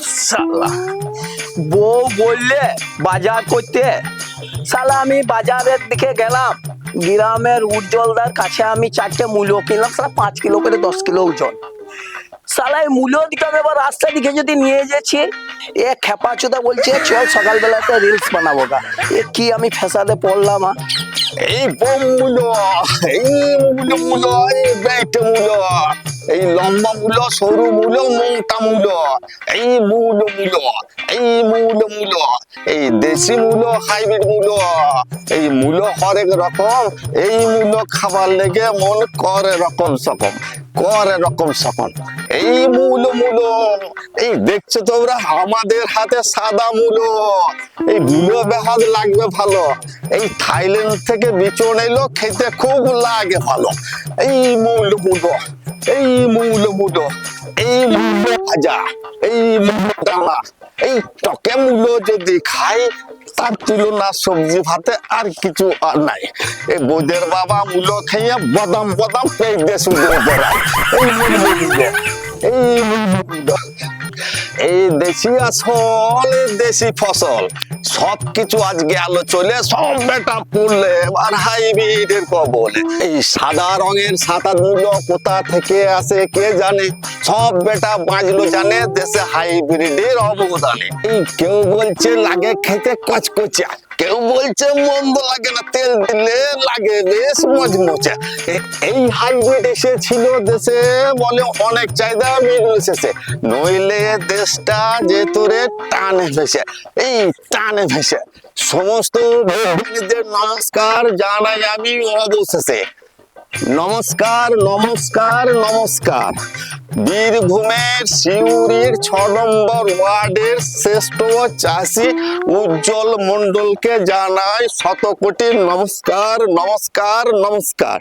শালা বউ বললে, বাজার করতে। সালা, আমি বাজারের দিকে গেলাম। গ্রামের উজ্জ্বলদার কাছে আমি চারটে মূল্য কিনলাম। শালা পাঁচ কিলো করে দশ কিলো ওজন। সালাই মূল্য দিকে আমি এবার রাস্তা দিকে যদি নিয়ে যাচ্ছি এ খেপা চোদা বলছে, চল সকালবেলাতে রিলস বানাবো গা। এ কি আমি ফেসাদে পড়লাম? এই বোম মূলো, এই মূলো মূলো, এই বেটে মূলো। এই লম্বা মূলো, সরু মূলো, মোটা মূলো। এই মূল মূল, এই মূলো মূলো। এই দেশি মূলো, হাইব্রিড মূলো। এই মূলো হরেক রকম, এই মূলো খাবার লেগে মন করে রকম সকম, করে রকম সকম। এই মূল মূলো, এই দেখছ তোমরা, আমাদের হাতে সাদা মূলো। এই মূলো বেহাদ লাগবে ভালো। এই থাইল্যান্ড থেকে বিচন এলো, খেতে খুব লাগে ভালো। এই মূল মুলো। এই মূল মুলো এই মূল্য ভাজা এই মূল্য ডাঙা এই টকে মূল্য যদি খাই তার তুলনা সবজি ভাতে আর কিছু আর নাই এই বোদের বাবা মূলো খাইয়া বদাম বদাম পেয়ে দেশ এই মূল দেশি আসল, দেশি ফসল। সব কিছু আজকে আলো চলে সব বেটা পড়লে এবার হাইব্রিডের কবলে। এই সাদা রঙের সাদা মূল্য কোথা থেকে আসে কে জানে? সব বেটা বাঁচলো জানে দেশে হাইব্রিডের অবদানে। এই কেউ বলছে লাগে খেতে কচকচা, কেউ বলছে মন্দ লাগে না তেল দিলে বেশ এই হাইব্রিড এসেছিল দেশে বলে অনেক চাহিদা মিডল এসেছে। নইলে দেশটা যে তোরে টানে ভেসে, এই টানে ভেসে। সমস্ত নমস্কার জানাই আমি অবশেষে। নমস্কার নমস্কার নমস্কার। বীরভূমের সিউড়ির ছ নম্বর ওয়ার্ডের শ্রেষ্ঠ চাষি উজ্জ্বল মণ্ডলকে জানায় শত কোটি নমস্কার নমস্কার নমস্কার।